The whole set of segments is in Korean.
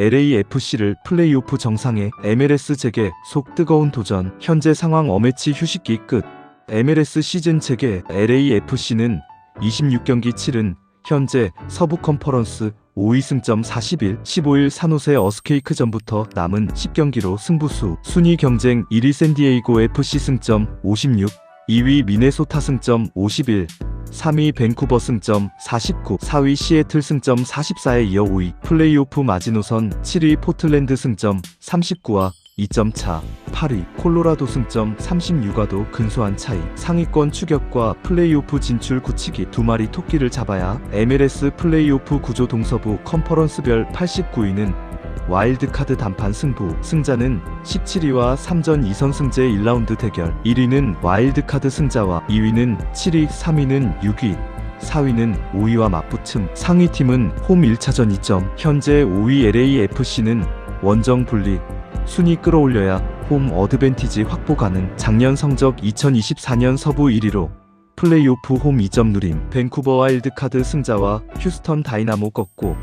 LAFC를 플레이오프 정상에 MLS 재개 속 뜨거운 도전 현재 상황 어매치 휴식기 끝. MLS 시즌 재개 LAFC는 26경기 치른 현재 서부 컨퍼런스 5위 승점 41, 15일 산호세 어스케이크 전부터 남은 10경기로 승부수. 순위 경쟁 1위 샌디에이고 FC 승점 56, 2위 미네소타 승점 51, 3위 밴쿠버 승점 49, 4위 시애틀 승점 44에 이어 5위 플레이오프 마지노선 7위 포틀랜드 승점 39와 2점 차 8위 콜로라도 승점 36와도 근소한 차이. 상위권 추격과 플레이오프 진출 굳히기 두 마리 토끼를 잡아야 MLS 플레이오프 구조 동서부 컨퍼런스별 89위는 와일드카드 단판 승부. 승자는 17위와 3전 2선 승제 1라운드 대결. 1위는 와일드카드 승자와 2위는 7위 3위는 6위 4위는 5위와 맞붙음. 상위팀은 홈 1차전 2점. 현재 5위 LAFC는 원정 분리. 순위 끌어올려야 홈 어드밴티지 확보 가능. 작년 성적 2024년 서부 1위로 플레이오프 홈 2점 누림. 밴쿠버 와일드카드 승자와 휴스턴 다이나모 꺾고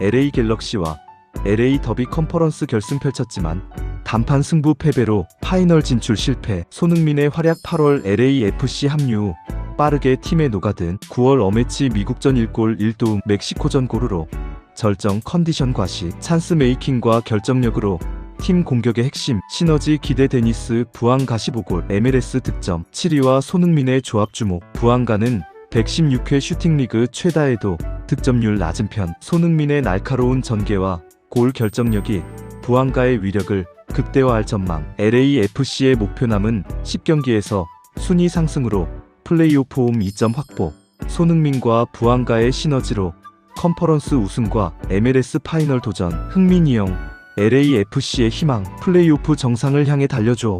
LA 갤럭시와 LA 더비 컨퍼런스 결승 펼쳤지만 단판 승부 패배로 파이널 진출 실패. 손흥민의 활약 8월 LAFC 합류. 후 빠르게 팀에 녹아든 9월 어매치 미국전 1골 1도움 멕시코전 고르로 절정 컨디션 과시. 찬스 메이킹과 결정력으로 팀 공격의 핵심 시너지 기대 데니스 부안가 15골. MLS 득점. 7위와 손흥민의 조합 주목. 부안가는 116회 슈팅 리그 최다에도 득점률 낮은 편. 손흥민의 날카로운 전개와 골 결정력이 부안가의 위력을 극대화할 전망. LAFC의 목표 남은 10경기에서 순위 상승으로 플레이오프 홈 2점 확보. 손흥민과 부안가의 시너지로 컨퍼런스 우승과 MLS 파이널 도전. 흥민이 형 LAFC의 희망. 플레이오프 정상을 향해 달려줘